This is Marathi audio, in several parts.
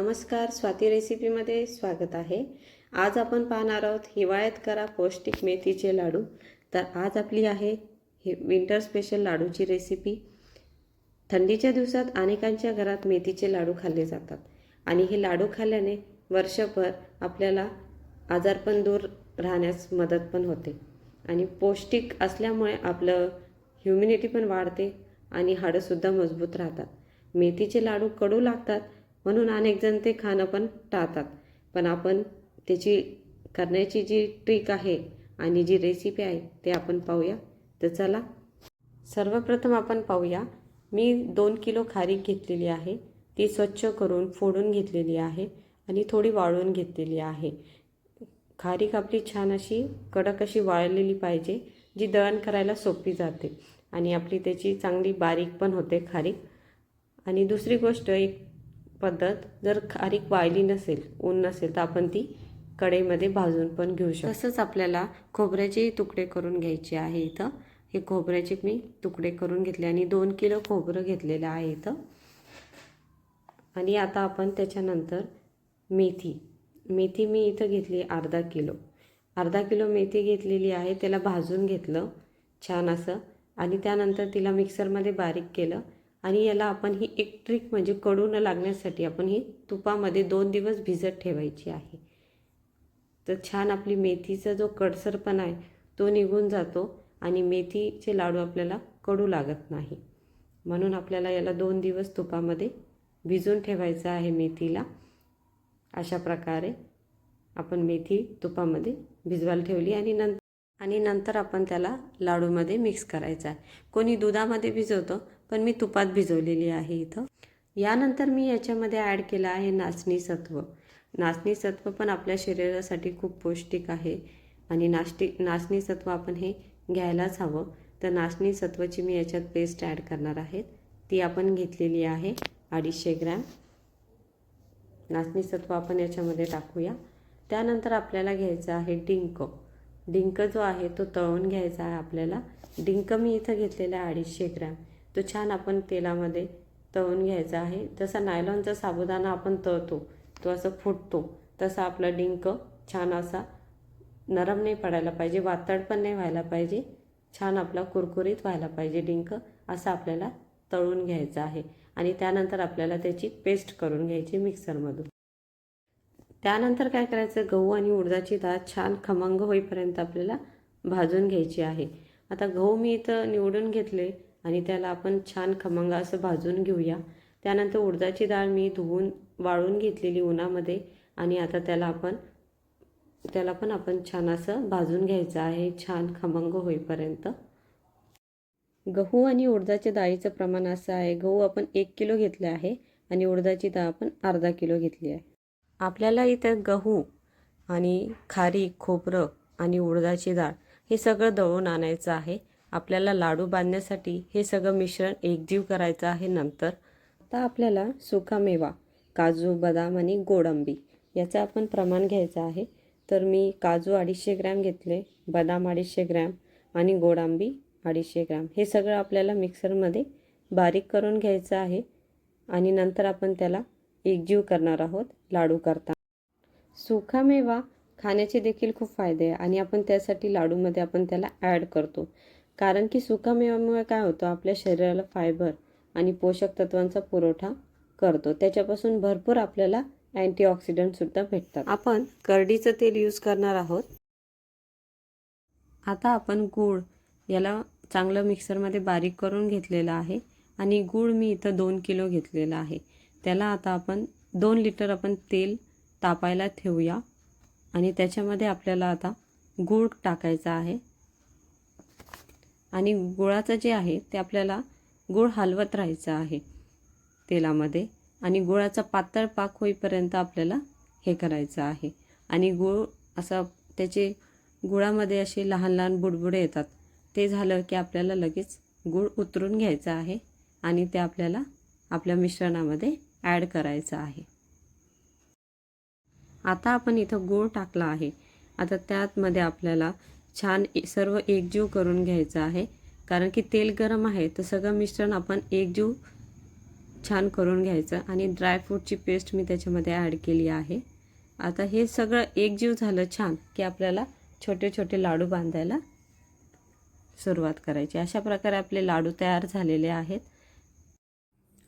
नमस्कार स्वाती रेसिपीमध्ये स्वागत आहे. आज आपण पाहणार आहोत हिवाळ्यात करा पौष्टिक मेथीचे लाडू. तर आज आपली आहे ही विंटर स्पेशल लाडूची रेसिपी. थंडीच्या दिवसात अनेकांच्या घरात मेथीचे लाडू खाल्ले जातात आणि हे लाडू खाल्ल्याने वर्षभर आपल्याला आजारपण दूर राहण्यास मदत पण होते आणि पौष्टिक असल्यामुळे आपलं ह्युमिनिटी पण वाढते आणि हाडंसुद्धा मजबूत राहतात. मेथीचे लाडू कडू लागतात म्हणून अनेक जण ते खाणं पण टाळतात. पण आपण त्याची करण्याची जी ट्रिक आहे आणि जी रेसिपी आहे ते आपण पाहूया. तर चला सर्वप्रथम आपण पाहूया. मी दोन किलो खारीक घेतलेली आहे. ती स्वच्छ करून फोडून घेतलेली आहे आणि थोडी वाळवून घेतलेली आहे. खारीक आपली छान अशी कडक अशी वाळलेली पाहिजे जी दळण करायला सोपी जाते. आणि आपली त्याची चांगली बारीक पण होते खारीक. आणि दुसरी गोष्ट एक पद्धत जर खारीक वाळली नसेल ऊन नसेल तर आपण ती कढईमध्ये भाजून पण घेऊ शकतो. तसंच आपल्याला खोबऱ्याचे तुकडे करून घ्यायचे आहे इथं. हे खोबऱ्याचे मी तुकडे करून घेतले आणि दोन किलो खोबरं घेतलेलं आहे इथं. आणि आता आपण त्याच्यानंतर मेथी. मेथी मी इथं घेतली अर्धा किलो. अर्धा किलो मेथी घेतलेली आहे त्याला भाजून घेतलं छान असं. आणि त्यानंतर तिला मिक्सरमध्ये बारीक केलं. आणि याला आपण ही एक ट्रिक म्हणजे कडू न लागण्यासाठी आपण ही तुपामध्ये दोन दिवस भिजत ठेवायची आहे. तर छान आपली मेथीचा जो कडसरपणा आहे तो निघून जातो आणि मेथीचे लाडू आपल्याला कडू लागत नाही. म्हणून आपल्याला याला दोन दिवस तुपामध्ये भिजून ठेवायचं आहे मेथीला. अशा प्रकारे आपण मेथी तुपामध्ये भिजवायला ठेवली आणि नंतर आणि नंतर आपण त्याला लाडूमध्ये मिक्स करायचा आहे. कोणी दुधामध्ये भिजवतं पण मी तुपात भिजवलेली आहे इथं. यानंतर मी याच्यामध्ये ॲड केलं आहे नाचणी सत्व. नाचणी सत्व पण आपल्या शरीरासाठी खूप पौष्टिक आहे आणि नाश्टी नाचणी सत्व आपण हे घ्यायलाच हवं. तर नाचणी सत्वाची मी याच्यात पेस्ट ॲड करणार आहे. ती आपण घेतलेली आहे अडीचशे ग्रॅम. नाचणी सत्व आपण याच्यामध्ये टाकूया. त्यानंतर आपल्याला घ्यायचं आहे डिंक. डिंक जो आहे तो तळून घ्यायचा आहे आपल्याला. डिंक मी इथं घेतलेला आहे अडीचशे ग्रॅम. तो छान आपण तेलामध्ये तळून घ्यायचा आहे. जसा नायलॉनचा साबुदाणा आपण तळतो तो असं फुटतो तसा आपला डिंक छान असा नरम नाही पडायला पाहिजे वातड पण नाही व्हायला पाहिजे छान आपला कुरकुरीत व्हायला पाहिजे डिंक असं आपल्याला तळून घ्यायचं आहे. आणि त्यानंतर आपल्याला त्याची पेस्ट करून घ्यायची मिक्सरमधून. त्यानंतर काय करायचं गहू आणि उडदाची डाळ छान खमंग होईपर्यंत आपल्याला भाजून घ्यायची आहे. आता गहू मी इथं निवडून घेतले आणि त्याला आपण छान खमंग असं भाजून घेऊया. त्यानंतर उडदाची डाळ मी धुवून वाळून घेतलेली उन्हामध्ये आणि आता त्याला आपण त्याला पण आपण छान असं भाजून घ्यायचं आहे. छान खमंग होईपर्यंत. गहू आणि उडदाच्या डाळीचं प्रमाण असं आहे. गहू आपण एक किलो घेतले आहे आणि उडदाची डाळ आपण अर्धा किलो घेतली आहे. आपल्याला इथं गहू आणि खारी खोबरं आणि उडदाची डाळ हे सगळं दळून आणायचं आहे. आपल्याला लाडू बांधण्यासाठी हे सगळं मिश्रण एकजीव करायचं आहे नंतर. आता आपल्याला सुकामेवा काजू बदाम आणि गोडंबी याचं आपण प्रमाण घ्यायचं आहे. तर मी काजू अडीचशे ग्रॅम घेतले बदाम अडीचशे ग्रॅम आणि गोडांबी अडीचशे ग्रॅम. हे सगळं आपल्याला मिक्सरमध्ये बारीक करून घ्यायचं आहे आणि नंतर आपण त्याला एकजीव करणार आहोत लाडू करता सुखामेवा खाण्याचे देखील खूप फायदे आहे आणि आपण त्यासाठी लाडूमध्ये आपण त्याला ॲड करतो. कारण की सुका मेव्यामुळे काय होतं? आपल्या शरीराला फायबर आणि पोषक तत्वांचा पुरवठा करतो. त्याच्यापासून भरपूर आपल्याला अँटीऑक्सिडंटसुद्धा भेटतात. आपण करडीचं तेल यूज करणार आहोत. आता आपण गूळ याला चांगलं मिक्सरमध्ये बारीक करून घेतलेलं आहे आणि गूळ मी इथं दोन किलो घेतलेला आहे. त्याला आता आपण दोन लिटर आपण तेल तापायला ठेवूया आणि त्याच्यामध्ये आपल्याला आता गूळ टाकायचा आहे. आणि गुळाचं जे आहे ते आपल्याला गुळ हलवत राहायचं आहे तेलामध्ये. आणि गुळाचा पातळ पाक होईपर्यंत आपल्याला हे करायचं आहे. आणि गूळ असा त्याचे गुळामध्ये असे लहान लहान बुडबुडे येतात. ते झालं की आपल्याला लगेच गूळ उतरून घ्यायचा आहे आणि ते आपल्याला आपल्या मिश्रणामध्ये ॲड करायचं आहे. आता आपण इथं गूळ टाकला आहे. आता त्यातमध्ये आपल्याला छान सर्व एकजीव करून घ्यायचं आहे. कारण की तेल गरम आहे तर सगळं मिश्रण आपण एकजीव छान करून घ्यायचं. आणि ड्रायफ्रूटची पेस्ट मी त्याच्यामध्ये ॲड केली आहे. आता हे सगळं एकजीव झालं छान की आपल्याला छोटे छोटे लाडू बांधायला सुरुवात करायची. अशा प्रकारे आपले लाडू तयार झालेले आहेत.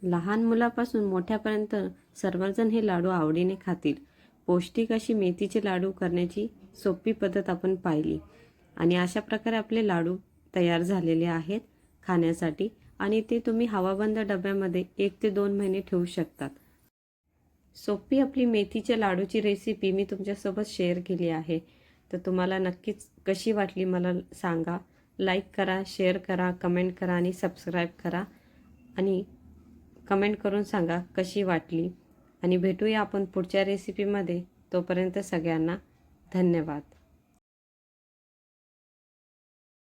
लहान मुलापासून मोठ्यापर्यंत सर्वजण हे लाडू आवडीने खातील. पौष्टिक अशी मेथीचे लाडू करण्याची सोपी पद्धत आपण पाहिली. आणि अशा प्रकारे आपले लाडू तयार झालेले आहेत खाण्यासाठी. आणि ते तुम्ही हवाबंद डब्यामध्ये एक ते दोन महिने ठेवू शकतात. सोपी आपली मेथीच्या लाडूची रेसिपी मी तुमच्यासोबत शेअर केली आहे. तर तुम्हाला नक्कीच कशी वाटली मला सांगा. लाईक करा शेअर करा कमेंट करा आणि सबस्क्राईब करा. आणि कमेंट करून सांगा कशी वाटली. आणि भेटूया आपण पुढच्या रेसिपीमध्ये तोपर्यंत सगळ्यांना धन्यवाद.